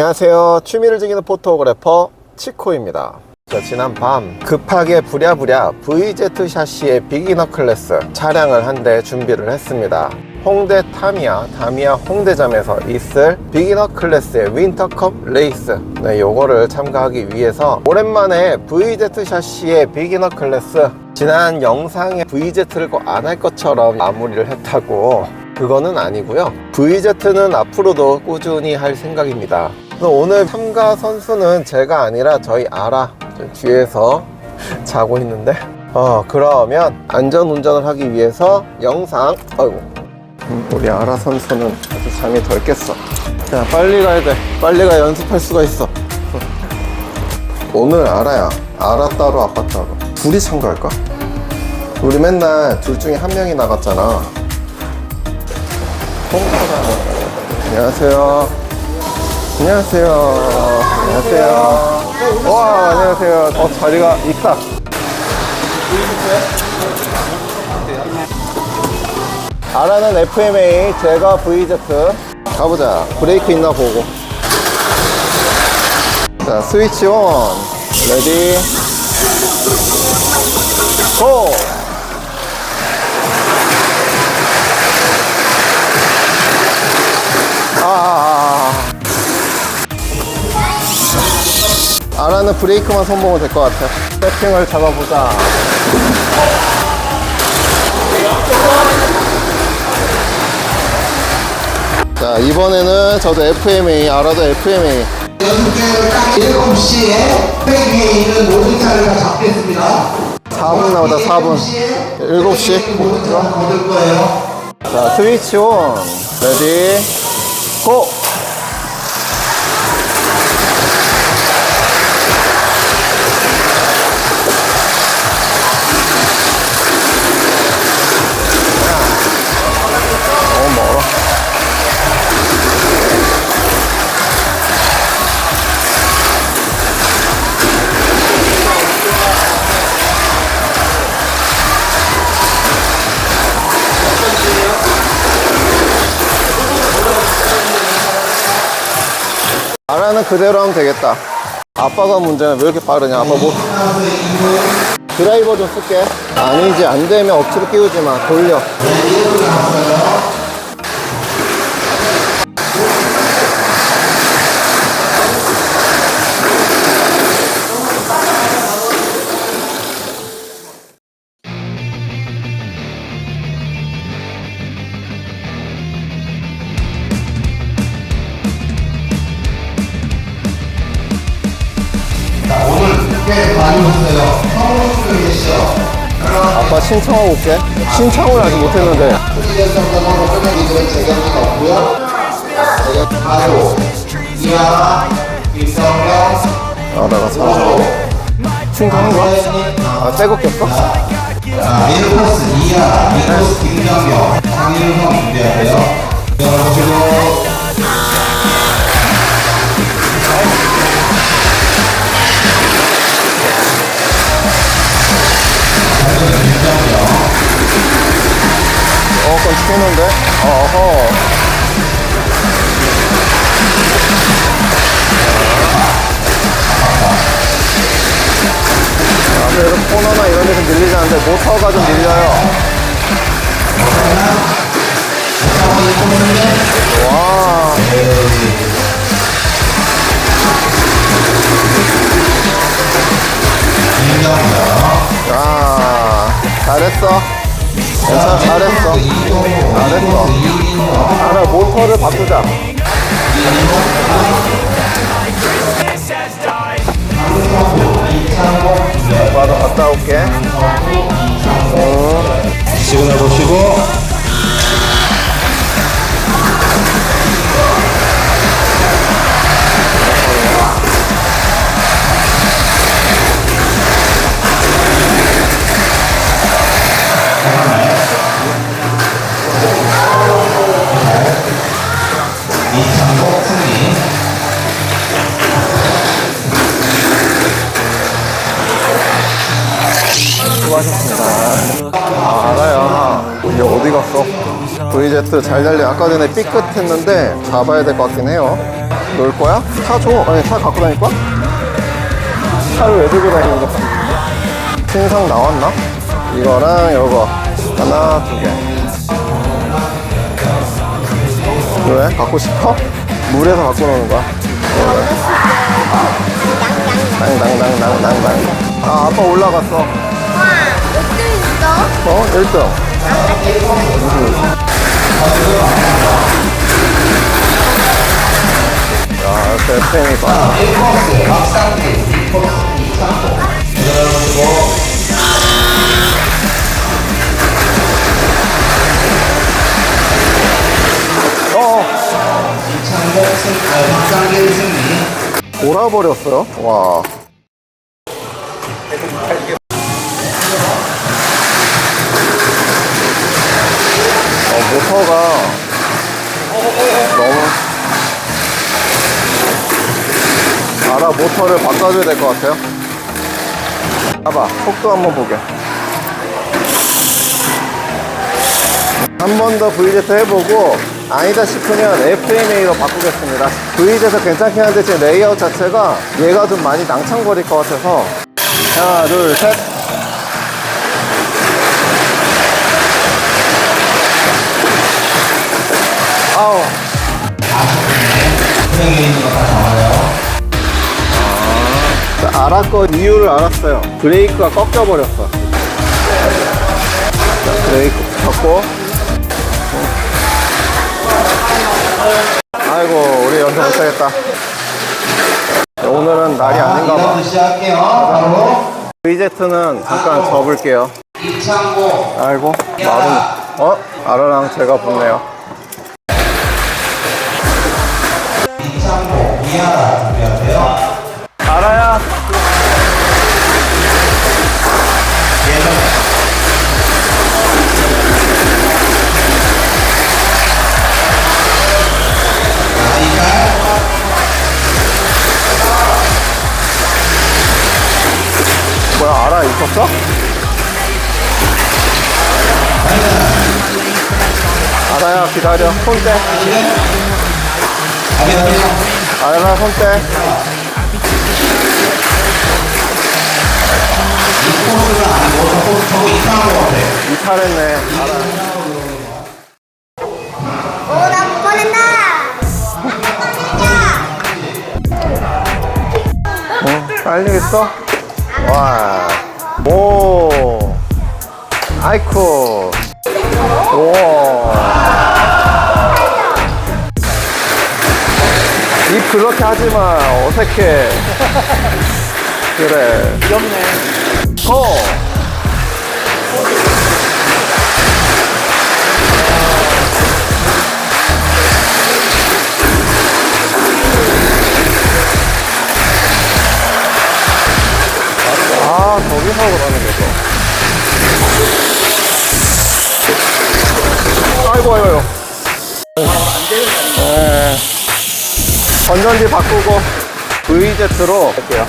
안녕하세요. 취미를 즐기는 포토그래퍼 치코입니다. 자, 지난 밤 급하게 부랴부랴 VZ 샤시의 비기너 클래스 차량을 한 대 준비를 했습니다. 홍대 타미야, 타미야 홍대점에서 있을 비기너 클래스의 윈터컵 레이스. 네, 요거를 참가하기 위해서 오랜만에 VZ 샤시의 비기너 클래스 지난 영상에 VZ를 꼭 안 할 것처럼 마무리를 했다고 그거는 아니고요. VZ는 앞으로도 꾸준히 할 생각입니다. 그래서 오늘 참가 선수는 제가 아니라 저희 아라 좀 뒤에서 자고 있는데 어 그러면 안전 운전을 하기 위해서 영상 아이고 음, 우리 아라 선수는 아주 잠이 덜 깼어. 자 빨리 가야 돼. 빨리 가야 연습할 수가 있어. 오늘 아라야. 아라 따로 아빠 따로. 둘이 참가할까? 우리 맨날 둘 중에 한 명이 나갔잖아. 안녕하세요. 안녕하세요. 안녕하세요. 와, 안녕하세요. 어, 자리가 있다. 아라는 FMA, 제가 VZ. 가보자. 브레이크 있나 보고. 자, 스위치 온. 레디. 고! 아라는 브레이크만 손보면 될것 같아. 세팅을 잡아보자. 자, 이번에는 저도 FMA, 아라도 FMA. 연습계획 딱 7시에 백 위에 있는 모든 차를 다 잡겠습니다. 4분 나오다, 4분. 7시. 모든 차를 거둘 거예요. 자, 스위치 온. 레디, 고! 그대로 하면 되겠다. 아빠가 문제는 왜 이렇게 빠르냐? 아빠 뭐 드라이버 좀 쓸게. 아니지 안 되면 억지로 끼우지 마. 돌려. 신청을 아직 못했는데. 프리랜서분하고 끝내기들은 재경기가 없고요. 재경 바로 이하나, 김성경, 아라가 사. 신청한 거야? 아, 새거 꼈어? 자, 미르코스 이하나, 미르코스 김성경, 장일성 준비하세요. 열어보 치는데? 어허. 아, 그래도 코너나 이런 데서 밀리지 않는데 모터가 좀 밀려요. 와. 야, 잘했어. 괜찮아, 잘했어. 잘했어. 알아, 모터를 바꾸자. 아빠도 갔다 올게. 시그널 보시고 VZ 잘 달려. 아까 전에 삐끗했는데 잡아야 될 것 같긴 해요. 놀 거야? 차 줘. 아니, 차 갖고 다닐 거야? 차를 왜 들고 다니는 거야? 신상 나왔나? 이거랑 이거. 하나, 두 개. 왜? 갖고 싶어? 물에서 갖고 노는 거야. 땅땅땅땅땅땅. 아, 아빠 올라갔어. 와, 옷도 있어? 어? 1등. 야, 대팬이 봐. 1코스 박상기 2코스 이창복 그리고 어, 승리 돌아버렸어요? 와. 알아, 모터를 바꿔줘야 될 것 같아요. 봐봐, 속도 한번 보게. 한 번 더 VZ 해보고 아니다 싶으면 FMA로 바꾸겠습니다. VZ 괜찮긴 한데 지금 레이아웃 자체가 얘가 좀 많이 낭창거릴 것 같아서 하나 둘 셋. 아우 알았건 이유를 알았어요. 브레이크가 꺾여 버렸어. 자, 브레이크 잡고. 아이고, 우리 연습 못하겠다. 자, 오늘은 날이 아닌가 봐. 시작할게요 바로 VZ는 잠깐 접을게요. 아이고, 마른. 어? 아라랑 제가 붙네요. 준비하세요 아라야. 기다려. 손 떼. 아라, 손 떼. 이탈했네. 아라. 오, 나 보낸다! 어, 빨리겠어? 와, 오, 아이쿠, 오. 입 그렇게 하지 마, 어색해. 그래. 귀엽네. 고! 아, 저기서 그러는 거죠. 건전지 바꾸고 VZ로 할게요.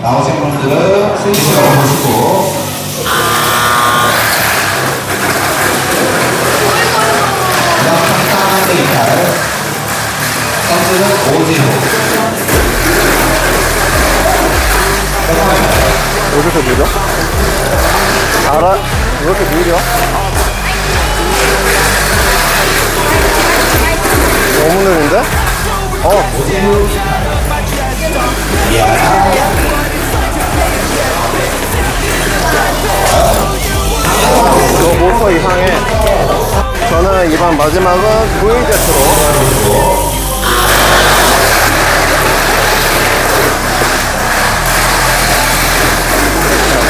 나오신 분들은 스위치로 보시고 이탈 선수는 오진호 어디서 느려? 알아? 왜 이렇게 느려? 마지막은 VZ로.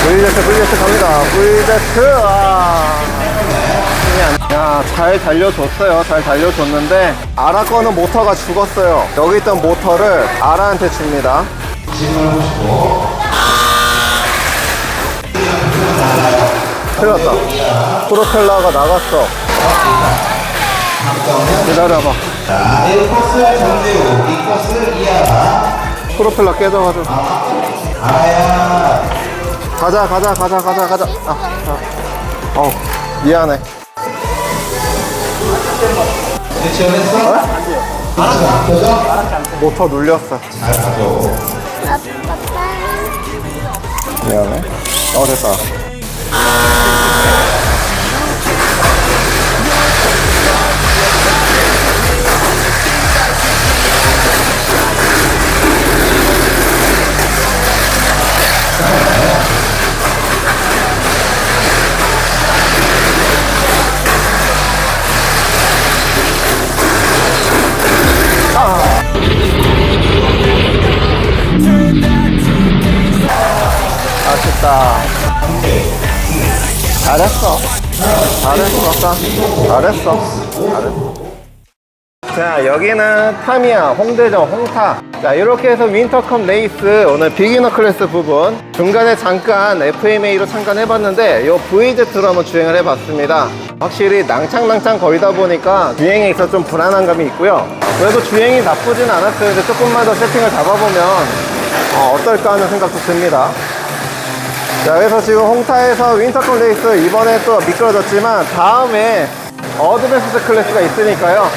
VZ, VZ 갑니다. VZ. 아. 야, 잘 달려줬어요. 잘 달려줬는데, 아라 거는 모터가 죽었어요. 여기 있던 모터를 아라한테 줍니다. 났다. 프로펠러가 나갔어. 기다려봐. 자 1코스 정재우 2코스 이하라 프로펠러 깨져가지고. 아야 가자, 가자, 가자, 가자, 가자. 아, 아. 어, 미안해. 지원했어? 알았어. 그죠? 모터 눌렸어. 미안해. 어, 됐다. 잘했어. 잘했어. 잘했어. 잘했어. 자, 여기는 타미야, 홍대점, 홍타. 자, 이렇게 해서 윈터컵 레이스, 오늘 비기너 클래스 부분. 중간에 잠깐 FMA로 참관해봤는데, 요 VZ로 한번 주행을 해봤습니다. 확실히 낭창낭창 거리다 보니까 주행에 있어 좀 불안한 감이 있고요. 그래도 주행이 나쁘진 않았어요. 근데 조금만 더 세팅을 잡아보면, 어, 어떨까 하는 생각도 듭니다. 자, 그래서 지금 홍타에서 윈터컵 레이스 이번에 또 미끄러졌지만 다음에 어드밴스드 클래스가 있으니까요.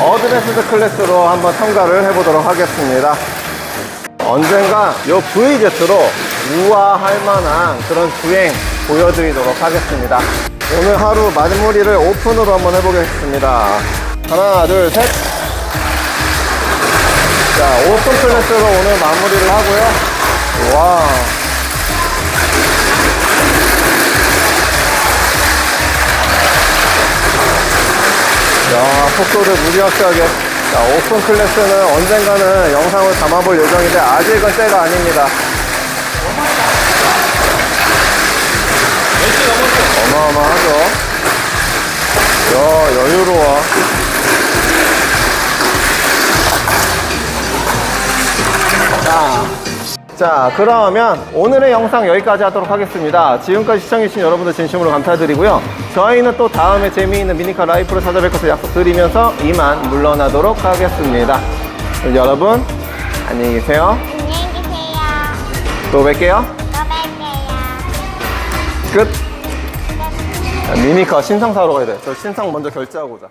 어드밴스드 클래스로 한번 참가를 해보도록 하겠습니다. 언젠가 요 VZ로 우아할 만한 그런 주행 보여드리도록 하겠습니다. 오늘 하루 마무리를 오픈으로 한번 해보겠습니다. 하나, 둘, 셋. 자, 오픈 클래스로 오늘 마무리를 하고요. 와. 속도를 무지막지하게. 자, 오픈 클래스는 언젠가는 영상을 담아볼 예정인데, 아직은 때가 아닙니다. 어마어마하죠? 야, 여유로워. 자, 자, 그러면 오늘의 영상 여기까지 하도록 하겠습니다. 지금까지 시청해주신 여러분들 진심으로 감사드리고요. 저희는 또 다음에 재미있는 미니카 라이프로 찾아뵐 것을 약속드리면서 이만 물러나도록 하겠습니다. 여러분, 안녕히 계세요. 안녕히 계세요. 또 뵐게요. 또 뵐게요. 끝. 자, 미니카 신상 사러 가야 돼. 저 신상 먼저 결제하고 오자.